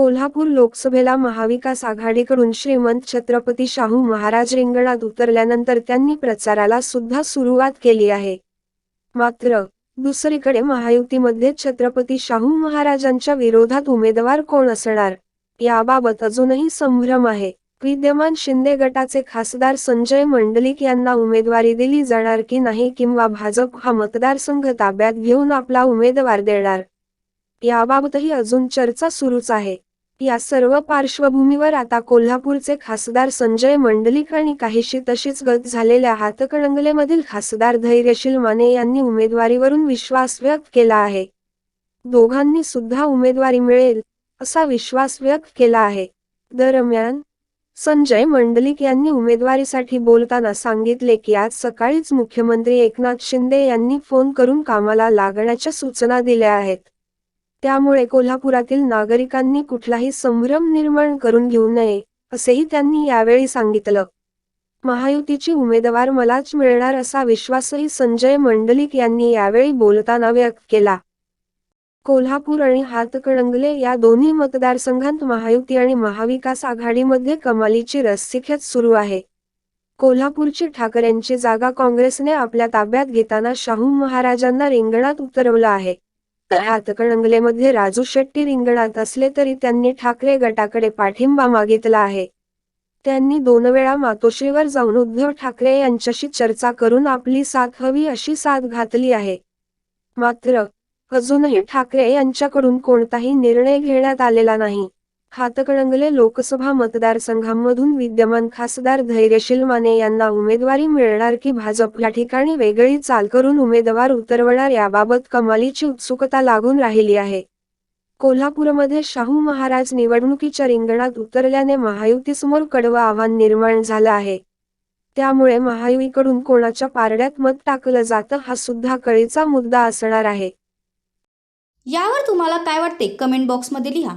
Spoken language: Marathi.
कोल्हापूर लोकसभेला महाविकास आघाडीकडून श्रीमंत छत्रपती शाहू महाराज रिंगणात उतरल्यानंतर त्यांनी प्रचाराला सुद्धा सुरुवात केली आहे. मात्र दुसरीकडे महायुतीमध्ये छत्रपती शाहू महाराजांच्या विरोधात उमेदवार कोण असणार? याबाबत अजूनही संभ्रम आहे. विद्यमान शिंदे गटाचे खासदार संजय मंडलिक यांना उमेदवारी दिली जाणार की नाही किंवा भाजप हा मतदारसंघ ताब्यात घेऊन आपला उमेदवार देणार? याबाबतही अजून चर्चा सुरूच आहे. या सर्व पार्श्वभूमीवर आता कोल्हापूरचे खासदार संजय मंडलिक आणि काहीशी तशीच गत झालेल्या हातकणंगलेमधील खासदार धैर्यशील माने यांनी उमेदवारीवरून विश्वास व्यक्त केला आहे. दोघांनी सुद्धा उमेदवारी मिळेल असा विश्वास व्यक्त केला आहे. दरम्यान संजय मंडलिक यांनी उमेदवारीसाठी बोलताना सांगितले की आज सकाळीच मुख्यमंत्री एकनाथ शिंदे यांनी फोन करून कामाला लागण्याच्या सूचना दिल्या आहेत. त्यामुळे कोल्हापुरातील नागरिकांनी कुठलाही संभ्रम निर्माण करून घेऊ नये असेही त्यांनी यावेळी सांगितलं. महायुतीची उमेदवार मलाच मिळणार असा विश्वासही संजय मंडलिक यांनी यावेळी बोलताना व्यक्त केला. कोल्हापूर आणि हातकणंगले या दोन्ही मतदारसंघात महायुती आणि महाविकास आघाडीमध्ये कमालीची रस्सीखेच सुरू आहे. कोल्हापूरची ठाकरेंची जागा काँग्रेसने आपल्या ताब्यात घेताना शाहू महाराजांना रिंगणात उतरवलं आहे. तर हातकणंगलेमध्ये राजू शेट्टी रिंगणात असले तरी त्यांनी ठाकरे गटाकडे पाठिंबा मागितला आहे. त्यांनी दोन वेळा मातोश्रीवर जाऊन उद्धव ठाकरे यांच्याशी चर्चा करून आपली साथ हवी अशी साथ घातली आहे. मात्र अजूनही ठाकरे यांच्याकडून कोणताही निर्णय घेण्यात आलेला नाही. हातकणंगले लोकसभा मतदारसंघांमधून विद्यमान खासदार धैर्यशील माने यांना उमेदवारी मिळणार की भाजप? या ठिकाणी वेगळी चाल करून उमेदवार उतरवणार याबाबत कमालीची उत्सुकता लागून राहिली आहे. कोल्हापूरमध्ये शाहू महाराज निवडणुकीच्या रिंगणात उतरल्याने महायुतीसमोर कडवं आव्हान निर्माण झालं आहे. त्यामुळे महायुतीकडून कोणाच्या पारड्यात मत टाकलं जातं हा सुद्धा कळीचा मुद्दा असणार आहे. यावर तुम्हाला काय वाटते? कमेंट बॉक्समध्ये लिहा.